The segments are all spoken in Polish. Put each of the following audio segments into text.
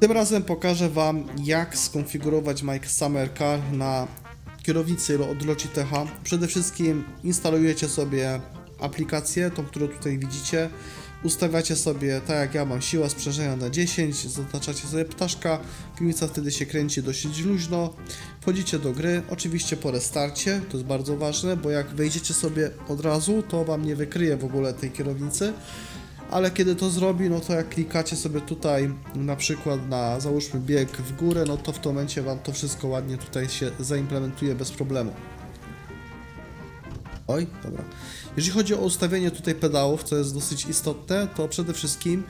Tym razem pokażę Wam, jak skonfigurować Mike Summer Car na kierownicy od Logitecha. Przede wszystkim instalujecie sobie aplikację, tą, którą tutaj widzicie. Ustawiacie sobie, tak jak ja mam, siła sprzężenia na 10, zaznaczacie sobie ptaszka, kierownica wtedy się kręci dosyć luźno. Wchodzicie do gry, oczywiście po restarcie, to jest bardzo ważne, bo jak wejdziecie sobie od razu, to Wam nie wykryje w ogóle tej kierownicy ale kiedy to zrobi, no to jak klikacie sobie tutaj na przykład na załóżmy bieg w górę, no to w tym momencie Wam to wszystko ładnie tutaj się zaimplementuje bez problemu. Oj, dobra. Jeżeli chodzi o ustawienie tutaj pedałów, co jest dosyć istotne, to przede wszystkim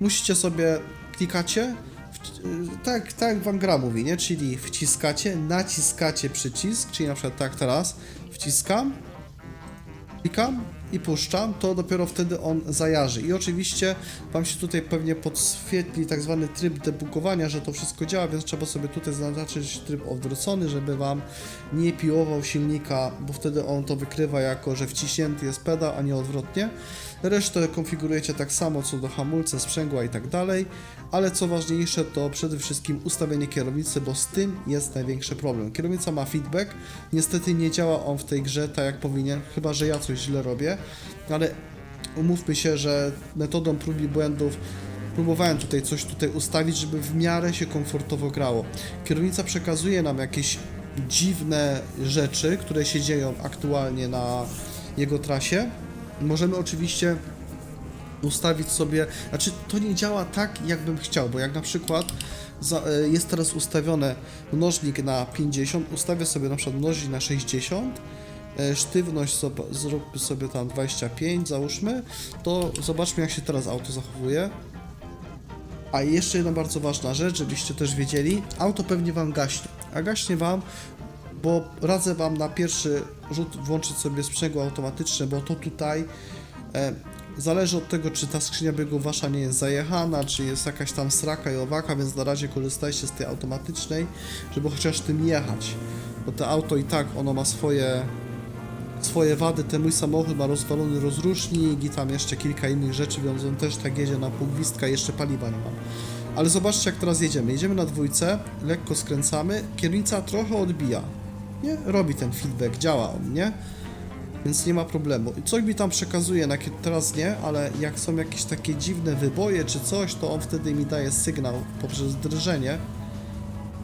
musicie sobie klikacie, w, tak, tak Wam gra mówi, nie? Czyli wciskacie, naciskacie przycisk, czyli na przykład tak teraz, wciskam, klikam i puszczam, to dopiero wtedy on zajarzy. I oczywiście Wam się tutaj pewnie podświetli tak zwany tryb debugowania, że to wszystko działa, więc trzeba sobie tutaj zaznaczyć tryb odwrócony, żeby Wam nie piłował silnika, bo wtedy on to wykrywa jako, że wciśnięty jest pedał, a nie odwrotnie. Resztę konfigurujecie tak samo co do hamulca, sprzęgła i tak dalej, ale co ważniejsze to przede wszystkim ustawienie kierownicy, bo z tym jest największy problem. Kierownica ma feedback, niestety nie działa on w tej grze tak jak powinien, chyba że ja coś źle robię, ale umówmy się, że metodą prób i błędów próbowałem tutaj coś tutaj ustawić, żeby w miarę się komfortowo grało. Kierownica przekazuje nam jakieś dziwne rzeczy, które się dzieją aktualnie na jego trasie. Możemy oczywiście ustawić sobie, znaczy to nie działa tak, jakbym chciał, bo jak na przykład za, e, jest teraz ustawione mnożnik na 50, ustawię sobie na przykład mnożnik na 60, e, sztywność sobie, zróbmy sobie tam 25, załóżmy, to zobaczmy jak się teraz auto zachowuje. A jeszcze jedna bardzo ważna rzecz, żebyście też wiedzieli, auto pewnie Wam gaśnie, a gaśnie Wam, bo radzę Wam na pierwszy rzut włączyć sobie sprzęgło automatyczne, bo to tutaj e, zależy od tego, czy ta skrzynia biegów Wasza nie jest zajechana, czy jest jakaś tam sraka i owaka, więc na razie korzystajcie z tej automatycznej, żeby chociaż tym jechać, bo to auto i tak, ono ma swoje swoje wady, ten mój samochód ma rozwalony rozrusznik i tam jeszcze kilka innych rzeczy, więc on też tak jedzie na pół gwizdka jeszcze paliwa nie ma. Ale zobaczcie jak teraz jedziemy. Jedziemy na dwójce, lekko skręcamy, kierownica trochę odbija. Nie? Robi ten feedback, działa on, nie? Więc nie ma problemu. Coś mi tam przekazuje, teraz nie, ale jak są jakieś takie dziwne wyboje czy coś, to on wtedy mi daje sygnał poprzez drżenie.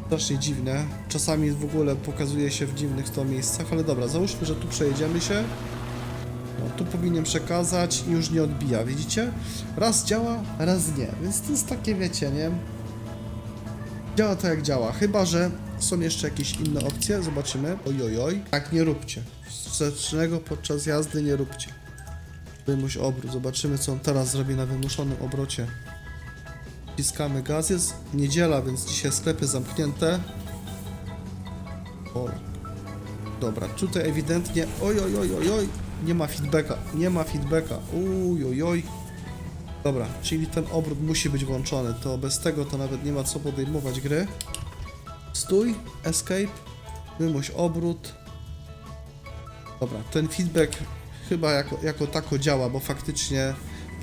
Strasznie dziwne. Czasami w ogóle pokazuje się w dziwnych to miejscach, ale dobra, załóżmy, że tu przejedziemy się. No, tu powinien przekazać i już nie odbija, widzicie? Raz działa, raz nie, więc to jest takie, wiecie, nie? Działa tak jak działa, chyba że są jeszcze jakieś inne opcje, zobaczymy. Oj, oj, oj. Tak nie róbcie. Wstecznego podczas jazdy nie róbcie. Wymuś obrót, zobaczymy co on teraz zrobi na wymuszonym obrocie. Wciskamy gaz, jest niedziela, więc dzisiaj sklepy zamknięte. Oj. Dobra, tutaj ewidentnie, oj, oj, oj, oj, oj, nie ma feedbacka, nie ma feedbacka, uj, oj, oj. Dobra, czyli ten obrót musi być włączony, to bez tego to nawet nie ma co podejmować gry. Stój, escape, wymuś obrót. Dobra, ten feedback chyba jako, jako tako działa, bo faktycznie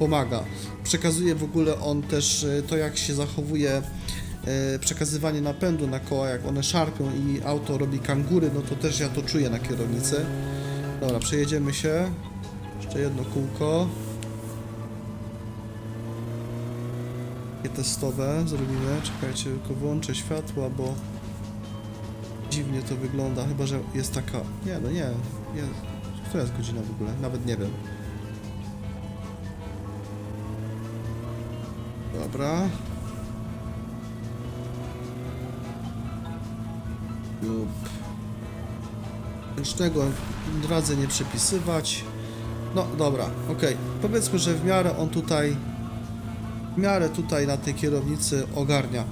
pomaga. Przekazuje w ogóle on też e, to, jak się zachowuje e, przekazywanie napędu na koła, jak one szarpią i auto robi kangury, no to też ja to czuję na kierownicy. Dobra, przejedziemy się. Jeszcze jedno kółko. Takie testowe zrobimy. Czekajcie, tylko wyłączę światła, bo dziwnie to wygląda. Chyba, że jest taka. Nie, no nie. Która jest godzina w ogóle? Nawet nie wiem. Dobra. Jup. Ręcznego radzę nie przepisywać. No dobra, okej. Powiedzmy, że w miarę on tutaj w miarę tutaj na tej kierownicy ogarnia.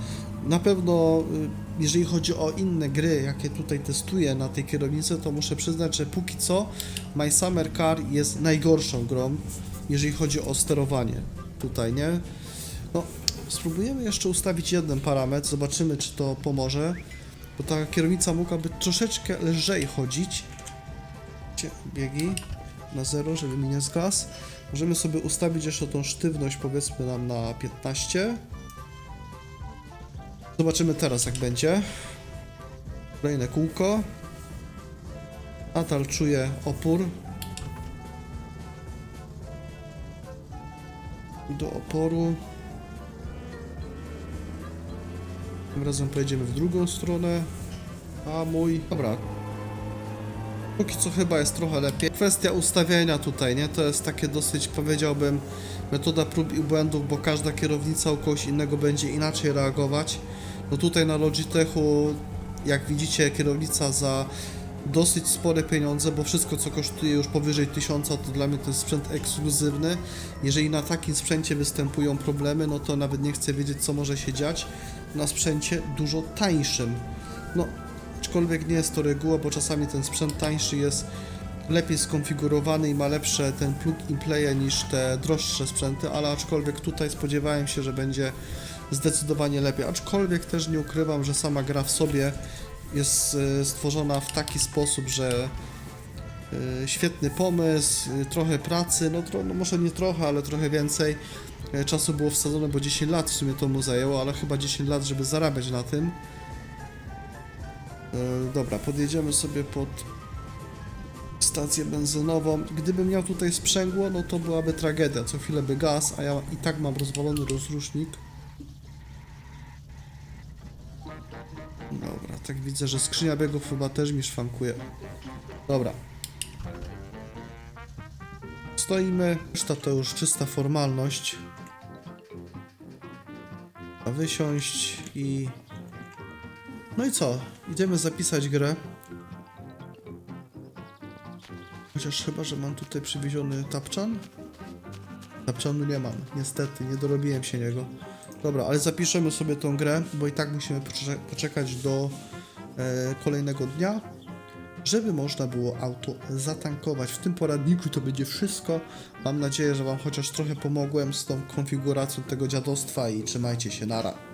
Na pewno, y, jeżeli chodzi o inne gry, jakie tutaj testuję na tej kierownicy, to muszę przyznać, że póki co My Summer Car jest najgorszą grą, jeżeli chodzi o sterowanie tutaj, nie? Spróbujemy jeszcze ustawić jeden parametr, zobaczymy, czy to pomoże, bo ta kierownica mogłaby troszeczkę lżej chodzić. Biegi? na 0, żeby mi nie zgasł. Możemy sobie ustawić jeszcze tą sztywność, powiedzmy nam na 15. Zobaczymy teraz, jak będzie. Kolejne kółko. Natal czuje opór. Do oporu. Tym razem pojedziemy w drugą stronę. A mój. Dobra. Póki co chyba jest trochę lepiej. Kwestia ustawienia tutaj, nie? To jest takie dosyć, powiedziałbym, metoda prób i błędów, bo każda kierownica u kogoś innego będzie inaczej reagować. No tutaj na Logitechu, jak widzicie, kierownica za dosyć spore pieniądze, bo wszystko co kosztuje już powyżej 1000 to dla mnie to jest sprzęt ekskluzywny. Jeżeli na takim sprzęcie występują problemy, no to nawet nie chcę wiedzieć co może się dziać na sprzęcie dużo tańszym. No, aczkolwiek nie jest to reguła, bo czasami ten sprzęt tańszy jest lepiej skonfigurowany i ma lepsze ten plug and play niż te droższe sprzęty, ale aczkolwiek tutaj spodziewałem się, że będzie zdecydowanie lepiej. Aczkolwiek też nie ukrywam, że sama gra w sobie jest e, stworzona w taki sposób, że e, świetny pomysł, e, trochę pracy, no, tro, no może nie trochę, ale trochę więcej czasu było wsadzone, bo 10 lat w sumie to mu zajęło, ale chyba 10 lat, żeby zarabiać na tym. Dobra, podjedziemy sobie pod stację benzynową. Gdybym miał tutaj sprzęgło, no to byłaby tragedia. Co chwilę by gaz, a ja i tak mam rozwalony rozrusznik. Tak widzę, że skrzynia biegów chyba też mi szwankuje. Dobra. Stoimy. Reszta to już czysta formalność. A wysiąść i... No i co? Idziemy zapisać grę. Chociaż chyba, że mam tutaj przywieziony tapczan. Tapczanu nie mam, niestety, nie dorobiłem się niego. Dobra, ale zapiszemy sobie tą grę, bo i tak musimy pocze- poczekać do kolejnego dnia, żeby można było auto zatankować. W tym poradniku to będzie wszystko. Mam nadzieję, że Wam chociaż trochę pomogłem z tą konfiguracją tego dziadostwa i trzymajcie się, nara.